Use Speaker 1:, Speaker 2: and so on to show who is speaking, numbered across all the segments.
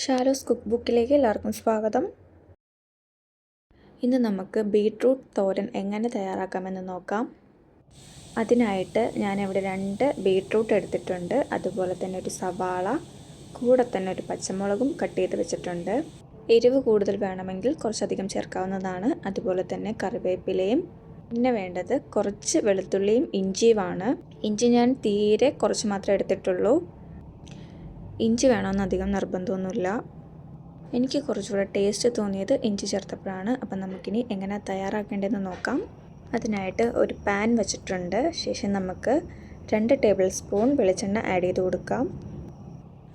Speaker 1: ഷാലോസ് cook ബുക്കിലേക്ക് എല്ലാവർക്കും സ്വാഗതം. ഇന്ന് നമുക്ക് ബീട്രൂട്ട് തോരൻ എങ്ങനെ തയ്യാറാക്കാമെന്ന് നോക്കാം. അതിനായിട്ട് ഞാനിവിടെ രണ്ട് ബീട്രൂട്ട് എടുത്തിട്ടുണ്ട്. അതുപോലെ തന്നെ ഒരു സവാള കൂടെ തന്നെ ഒരു പച്ചമുളകും കട്ട് ചെയ്ത് വെച്ചിട്ടുണ്ട്. എരിവ് കൂടുതൽ വേണമെങ്കിൽ കുറച്ചധികം ചേർക്കാവുന്നതാണ്. അതുപോലെ തന്നെ കറിവേപ്പിലയും. പിന്നെ വേണ്ടത് കുറച്ച് വെളുത്തുള്ളിയും ഇഞ്ചിയുമാണ്. ഇഞ്ചി ഞാൻ തീരെ കുറച്ച് മാത്രമേ എടുത്തിട്ടുള്ളൂ. ഇഞ്ചി വേണമെന്ന് അധികം നിർബന്ധമൊന്നുമില്ല. എനിക്ക് കുറച്ചുകൂടെ ടേസ്റ്റ് തോന്നിയത് ഇഞ്ചി ചേർത്തപ്പോഴാണ്. അപ്പം നമുക്കിനി എങ്ങനെ തയ്യാറാക്കേണ്ടതെന്ന് നോക്കാം. അതിനായിട്ട് ഒരു പാൻ വെച്ചിട്ടുണ്ട്. ശേഷം നമുക്ക് രണ്ട് ടേബിൾ സ്പൂൺ വെളിച്ചെണ്ണ ആഡ് ചെയ്ത് കൊടുക്കാം.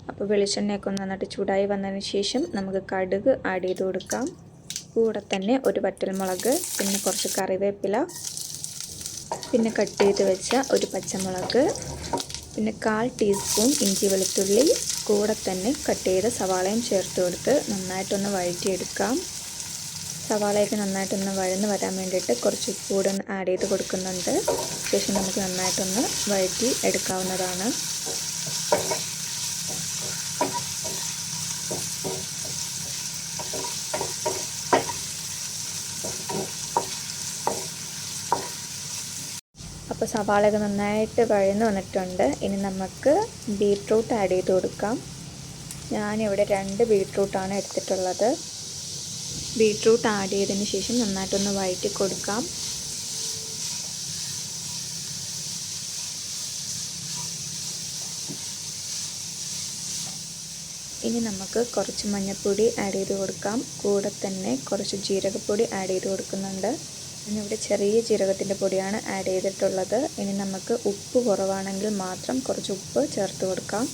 Speaker 1: അപ്പോൾ വെളിച്ചെണ്ണയൊക്കെ ഒന്ന് നന്നായിട്ട് ചൂടായി വന്നതിന് ശേഷം നമുക്ക് കടുക് ആഡ് ചെയ്ത് കൊടുക്കാം. കൂടെ തന്നെ ഒരു വറ്റൽമുളക് പിന്നെ കുറച്ച് കറിവേപ്പില പിന്നെ കട്ട് ചെയ്ത് വെച്ച ഒരു പച്ചമുളക് പിന്നെ കാൽ ടീസ്പൂൺ ഇഞ്ചി വെളുത്തുള്ളി കൂടെ തന്നെ കട്ട് ചെയ്ത സവാളയും ചേർത്ത് കൊടുത്ത് നന്നായിട്ടൊന്ന് വഴറ്റിയെടുക്കാം. സവാളയൊക്കെ നന്നായിട്ടൊന്ന് വഴന്ന് വരാൻ വേണ്ടിയിട്ട് കുറച്ച് കൂടെ ആഡ് ചെയ്ത് കൊടുക്കുന്നുണ്ട്. ശേഷം നമുക്ക് നന്നായിട്ടൊന്ന് വഴറ്റി എടുക്കാവുന്നതാണ്. അപ്പോൾ സവാളയൊക്കെ നന്നായിട്ട് വഴന്ന് വന്നിട്ടുണ്ട്. ഇനി നമുക്ക് ബീട്രൂട്ട് ആഡ് ചെയ്ത് കൊടുക്കാം. ഞാനിവിടെ രണ്ട് ബീട്രൂട്ടാണ് എടുത്തിട്ടുള്ളത്. ബീട്രൂട്ട് ആഡ് ചെയ്തതിന് ശേഷം നന്നായിട്ടൊന്ന് വഴറ്റി കൊടുക്കാം. ഇനി നമുക്ക് കുറച്ച് മഞ്ഞൾപ്പൊടി ആഡ് ചെയ്ത് കൊടുക്കാം. കൂടെ തന്നെ കുറച്ച് ജീരകപ്പൊടി ആഡ് ചെയ്ത് കൊടുക്കുന്നുണ്ട്. ഞാനിവിടെ ചെറിയ ജീരകത്തിന്റെ പൊടിയാണ് ആഡ് ചെയ്തിട്ടുള്ളത്. ഇനി നമുക്ക് ഉപ്പ് കുറവാണെങ്കിൽ മാത്രം കുറച്ച് ഉപ്പ് ചേർത്ത് കൊടുക്കാം.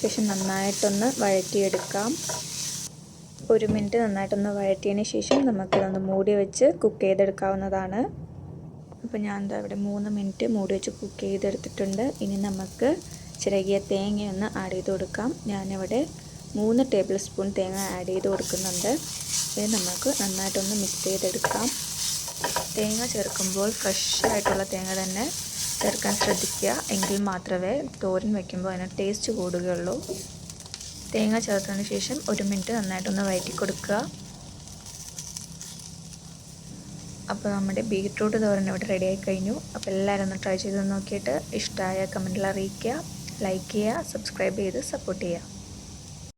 Speaker 1: ശേഷം നന്നായിട്ടൊന്ന് വഴറ്റിയെടുക്കാം. ഒരു മിനിറ്റ് നന്നായിട്ടൊന്ന് വഴറ്റിയതിന് ശേഷം നമുക്കിതൊന്ന് മൂടി വെച്ച് കുക്ക് ചെയ്തെടുക്കാവുന്നതാണ്. അപ്പോൾ ഞാൻ എന്താ ഇവിടെ മൂന്ന് മിനിറ്റ് മൂടി വെച്ച് കുക്ക് ചെയ്തെടുത്തിട്ടുണ്ട്. ഇനി നമുക്ക് ചിരകിയ തേങ്ങയൊന്ന് ആഡ് ചെയ്ത് കൊടുക്കാം. ഞാനിവിടെ മൂന്ന് ടേബിൾ സ്പൂൺ തേങ്ങ ആഡ് ചെയ്ത് കൊടുക്കുന്നുണ്ട്. ഇത് നമുക്ക് നന്നായിട്ടൊന്ന് മിക്സ് ചെയ്തെടുക്കാം. തേങ്ങ ചേർക്കുമ്പോൾ ഫ്രഷ് ആയിട്ടുള്ള തേങ്ങ തന്നെ ചേർക്കാൻ ശ്രദ്ധിക്കുക. എങ്കിൽ മാത്രമേ തോരൻ വയ്ക്കുമ്പോൾ അതിന് ടേസ്റ്റ് കൂടുകയുള്ളൂ. തേങ്ങ ചേർത്തതിന് ശേഷം ഒരു മിനിറ്റ് നന്നായിട്ടൊന്ന് വഴറ്റി കൊടുക്കുക അപ്പോൾ നമ്മുടെ ബീറ്റ്റൂട്ട് തോരൻ ഇവിടെ റെഡി ആയി കഴിഞ്ഞു. അപ്പോൾ എല്ലാവരും ഒന്ന് ട്രൈ ചെയ്ത് നോക്കിയിട്ട് ഇഷ്ടമായ കമന്റിൽ അറിയിക്കുക. ലൈക്ക് ചെയ്യുക സബ്സ്ക്രൈബ് ചെയ്ത് സപ്പോർട്ട് ചെയ്യുക.